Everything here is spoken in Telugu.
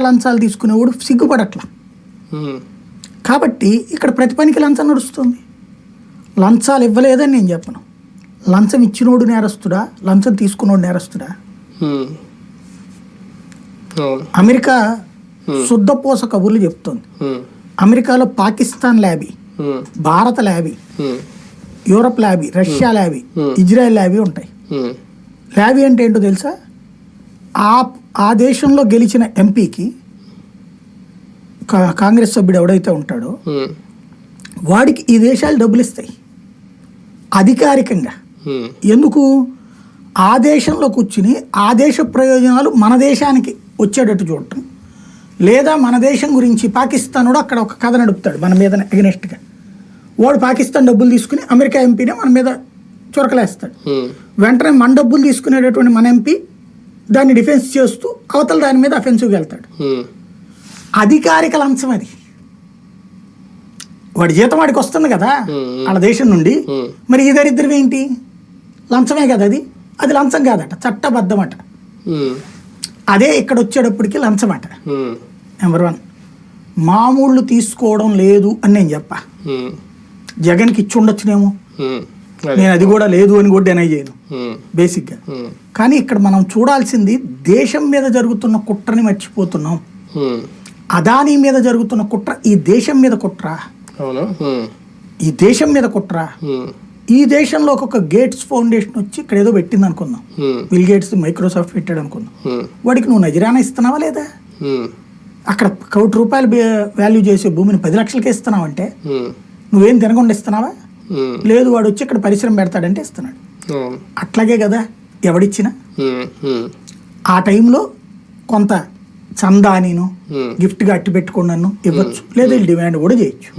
లంచాలు తీసుకునేవాడు సిగ్గుపడట్ల. కాబట్టి ఇక్కడ ప్రతి పనికి లంచం నడుస్తుంది లంచాలు ఇవ్వలేదని నేను చెప్పను లంచం ఇచ్చినోడు నేరస్తుడా లంచం తీసుకున్నోడు నేరస్తుడా అమెరికా శుద్ధపోస కబుర్లు చెప్తోంది. అమెరికాలో పాకిస్తాన్ ల్యాబీ. భారత lobby. Europe lobby Russia lobby. Israel lobby ఉంటాయి. ల్యాబీ అంటే ఏంటో తెలుసా ఆ ఆ దేశంలో గెలిచిన ఎంపీకి కా- కాంగ్రెస్ సభ్యుడు ఎవడైతే ఉంటాడో. వాడికి ఈ దేశాలు డబ్బులు ఇస్తాయి అధికారికంగా. ఎందుకు ఆ దేశంలో కూర్చుని ఆ దేశ ప్రయోజనాలు మన దేశానికి వచ్చేటట్టు చూడటం లేదా మన దేశం గురించి పాకిస్తానుడు అక్కడ ఒక కథ నడుపుతాడు మన మీద అగనెస్ట్గా వాడు పాకిస్తాన్ డబ్బులు తీసుకుని అమెరికా ఎంపీని మన మీద చురకలేస్తాడు. వెంటనే మన డబ్బులు తీసుకునేటటువంటి మన ఎంపీ దాన్ని డిఫెన్స్ చేస్తూ అవతల దాని మీద అఫెన్సివ్గా వెళ్తాడు. అధికారిక లంచం అది వాడి జీతం వాడికి వస్తుంది కదా. వాళ్ళ దేశం నుండి. మరి ఈ దరిద్రం ఏంటి లంచమే కదా అది అది లంచం కాదట చట్టబద్ధమట. అదే ఇక్కడ వచ్చేటప్పటికి లంచమట. నెంబర్ వన్ మామూళ్ళు తీసుకోవడం లేదు అని నేను చెప్పా. జగన్కి ఇచ్చి ఉండొచ్చునేమో. నేను అది కూడా లేదు అని కూడా డెనై చేయను. బేసిక్గా. కానీ ఇక్కడ మనం చూడాల్సింది దేశం మీద జరుగుతున్న కుట్రని మర్చిపోతున్నాం. అదానీ మీద జరుగుతున్న కుట్ర ఈ దేశం మీద కుట్ర. ఈ దేశం మీద కుట్ర. ఈ దేశంలో ఒక గేట్స్ ఫౌండేషన్ వచ్చి ఇక్కడ ఏదో పెట్టింది అనుకుందాం. బిల్ గేట్స్ మైక్రోసాఫ్ట్ పెట్టాడు అనుకుందాం. వాడికి నువ్వు నజరానా ఇస్తున్నావా లేదా. అక్కడ కోటి రూపాయలు వాల్యూ చేసే భూమిని పది లక్షలకే ఇస్తున్నావంటే. నువ్వేం తినకుండా ఇస్తున్నావా. లేదు వాడు వచ్చి ఇక్కడ పరిశ్రమ పెడతాడంటే ఇస్తున్నాడు అవును అట్లాగే కదా ఎవడిచ్చినా. ఉమ్. ఆ టైంలో కొంత చందానీను ఉమ్. గిఫ్ట్గా అట్టి పెట్టుకున్నాను ఇవ్వచ్చు లేదా డిమాండ్ కూడా చేయొచ్చు.